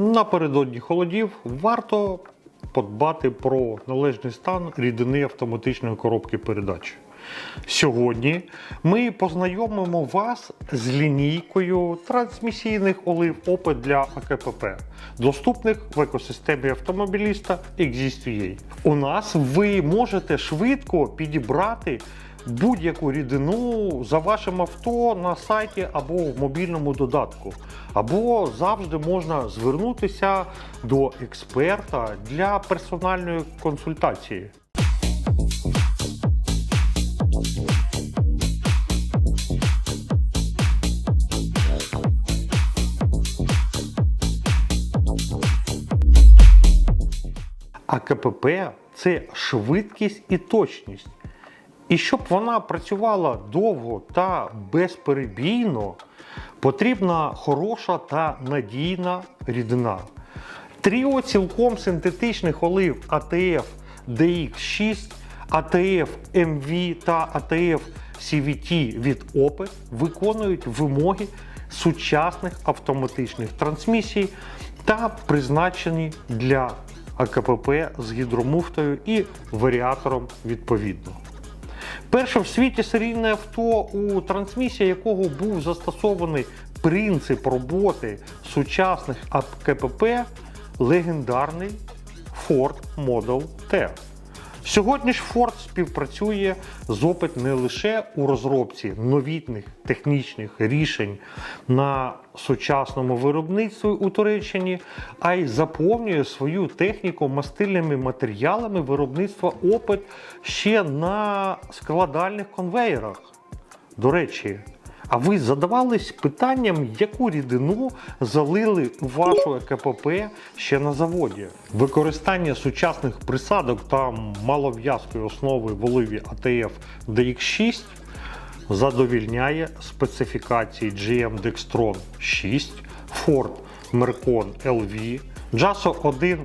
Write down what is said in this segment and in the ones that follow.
Напередодні холодів варто подбати про належний стан рідини автоматичної коробки передач. Сьогодні ми познайомимо вас з лінійкою трансмісійних олив Opet для АКПП, доступних в екосистемі автомобіліста Exist.ua. У нас ви можете швидко підібрати будь-яку рідину за вашим авто на сайті або в мобільному додатку. Або завжди можна звернутися до експерта для персональної консультації. А КПП це швидкість і точність. І щоб вона працювала довго та безперебійно, потрібна хороша та надійна рідина. Тріо цілком синтетичних олив ATF DX6, ATF MV та ATF CVT від Opel виконують вимоги сучасних автоматичних трансмісій та призначені для АКПП з гідромуфтою і варіатором відповідно. Перше в світі серійне авто, у трансмісії якого був застосований принцип роботи сучасних АКПП легендарний Ford Model T. Сьогодні ж Ford співпрацює з опит не лише у розробці новітних технічних рішень на сучасному виробництві у Туреччині, а й заповнює свою техніку мастильними матеріалами виробництва опит ще на складальних конвеєрах. До речі, а ви задавались питанням, яку рідину залили у вашу ЕКПП ще на заводі? Використання сучасних присадок та малов'язкої основи в оливі ATF DX6 задовільняє специфікації GM Dextron 6, Ford Mercon LV, JASO 1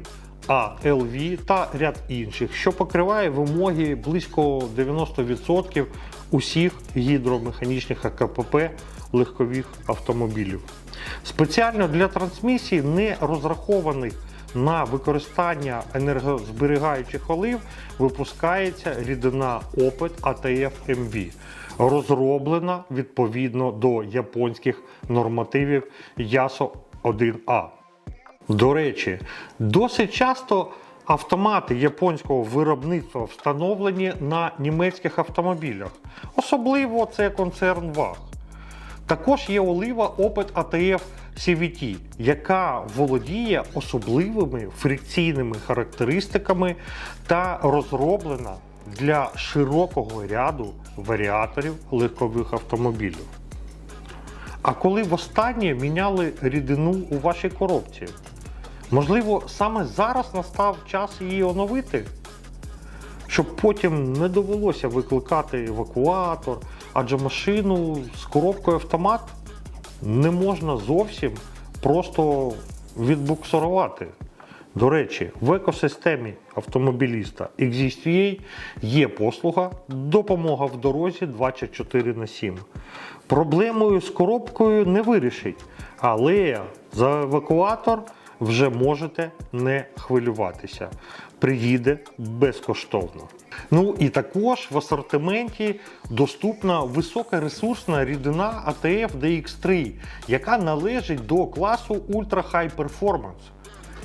а LV та ряд інших, що покриває вимоги близько 90% усіх гідромеханічних АКПП легкових автомобілів. Спеціально для трансмісії не розрахованих на використання енергозберігаючих олив випускається рідина Opet ATF MV, розроблена відповідно до японських нормативів YASO 1A. До речі, досить часто автомати японського виробництва встановлені на німецьких автомобілях. Особливо це концерн ВАГ. Також є олива Opet ATF CVT, яка володіє особливими фрикційними характеристиками та розроблена для широкого ряду варіаторів легкових автомобілів. А коли востаннє міняли рідину у вашій коробці? Можливо, саме зараз настав час її оновити, щоб потім не довелося викликати евакуатор, адже машину з коробкою автомат не можна зовсім просто відбуксирувати. До речі, в екосистемі автомобіліста Exist.ua є послуга допомога в дорозі 24 на 7. Проблемою з коробкою не вирішить, але за евакуатор вже можете не хвилюватися. Приїде безкоштовно. Ну і також в асортименті доступна високоресурсна рідина ATF DX3, яка належить до класу Ultra High Performance.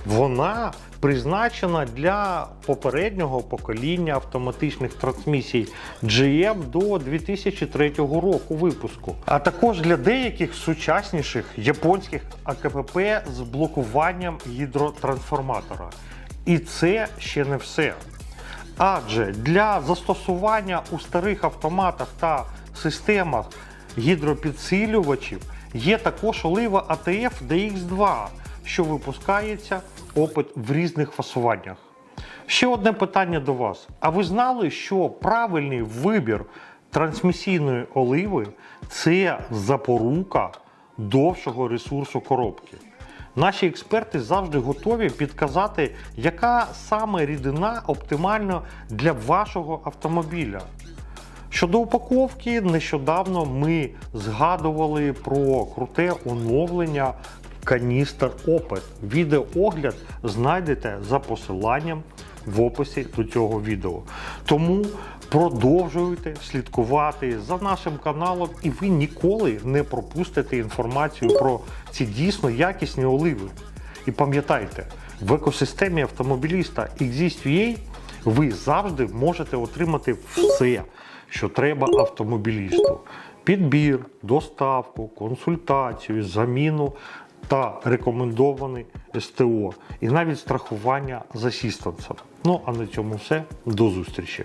Вона призначена для попереднього покоління автоматичних трансмісій GM до 2003 року випуску, а також для деяких сучасніших японських АКПП з блокуванням гідротрансформатора. І це ще не все. Адже для застосування у старих автоматах та системах гідропідсилювачів є також олива ATF DX2, що випускається опит в різних фасуваннях. Ще одне питання до вас. А ви знали, що правильний вибір трансмісійної оливи це запорука довшого ресурсу коробки? Наші експерти завжди готові підказати, яка саме рідина оптимальна для вашого автомобіля. Щодо упаковки, нещодавно ми згадували про круте оновлення каністр опит. Відеоогляд знайдете за посиланням в описі до цього відео. Тому продовжуйте слідкувати за нашим каналом, і ви ніколи не пропустите інформацію про ці дійсно якісні оливи. І пам'ятайте, в екосистемі автомобіліста Exist.ua ви завжди можете отримати все, що треба автомобілісту: підбір, доставку, консультацію, заміну та рекомендований СТО, і навіть страхування з асістансом. Ну а на цьому все. До зустрічі!